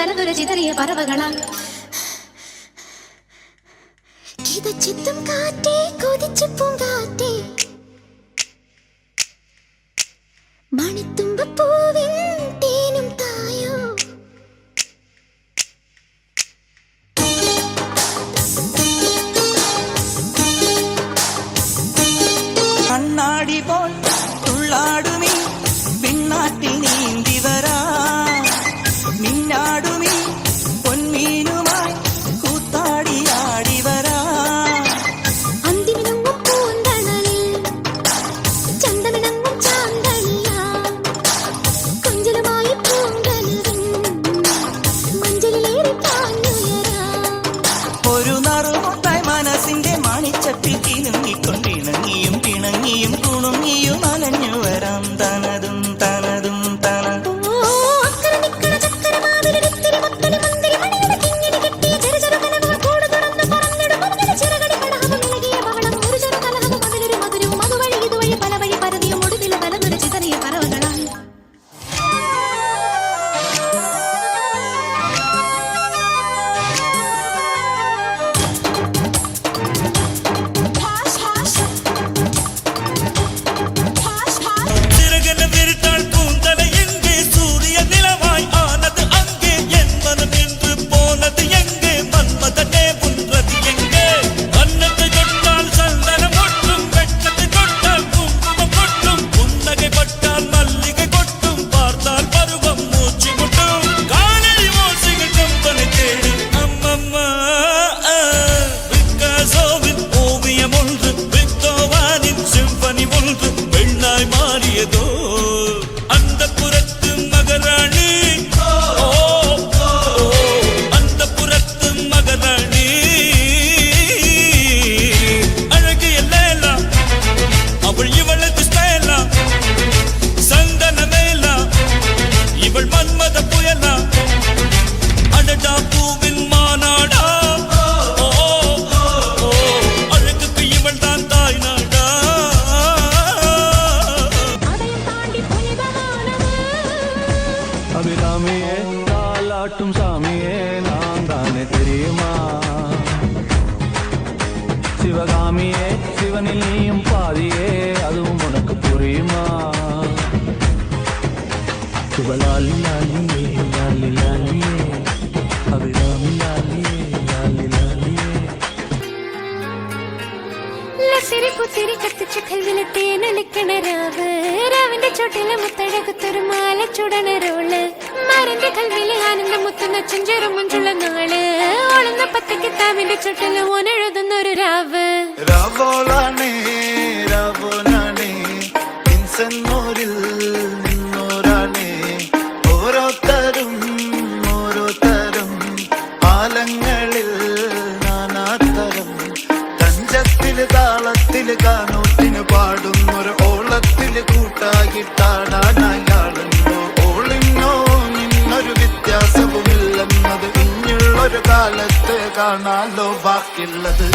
ഒടുവിലെ തലതൊരു ചിതറിയ പറവകളാൽ കിതച്ചെത്തും കാറ്റേ കൊതിച്ചു പൂങ്കാറ്റേ മണിത്തുമ്പപ്പൂവിൻ തേനും തായോ കണ്ണാടി പോൽ തുള്ളാടുമീ அபிராமியே தாலாட்டும் சாமியே நான் தானே தெரியுமா சிவகாமியே சிவனில் நீயும் பாதியே அதுவும் உனக்கு புரியுமா சிவலாலி லாலியே லாலி லாலியே அபிராமி லாலியே லாலி லாலியே ലസിരിപ്പു തിരികത്തിച്ച കൽവിലെ തേനലിക്കണ രാവ് രാവിന്റെ ചോട്ടിലെ മുത്തഴകുത്തൊരു മാല ചുടണരോള് മരന്റെ കൽവിലെ ആനന്ദം മുത്തുന്ന ചെഞ്ചെറും മുഞ്ചുള്ള നാൾ. ഓളുന്ന പത്തക്ക് താവിന്റെ ചുട്ടിൽ ഓനെഴുതുന്നൊരു രാവ്. രാവോളാണേ രാവോനാണേ ഇൻസന്നൂരിൽ നിന്നോരാണേ. ഓരോരുത്തരും ഓരോരുത്തരും ആലങ്ങളിൽ നാനാത്തരം. പാടുന്നൊരു ഇനിയുള്ളൊരു കാലത്ത് കാണാലോ ബാക്കിയുള്ളത്.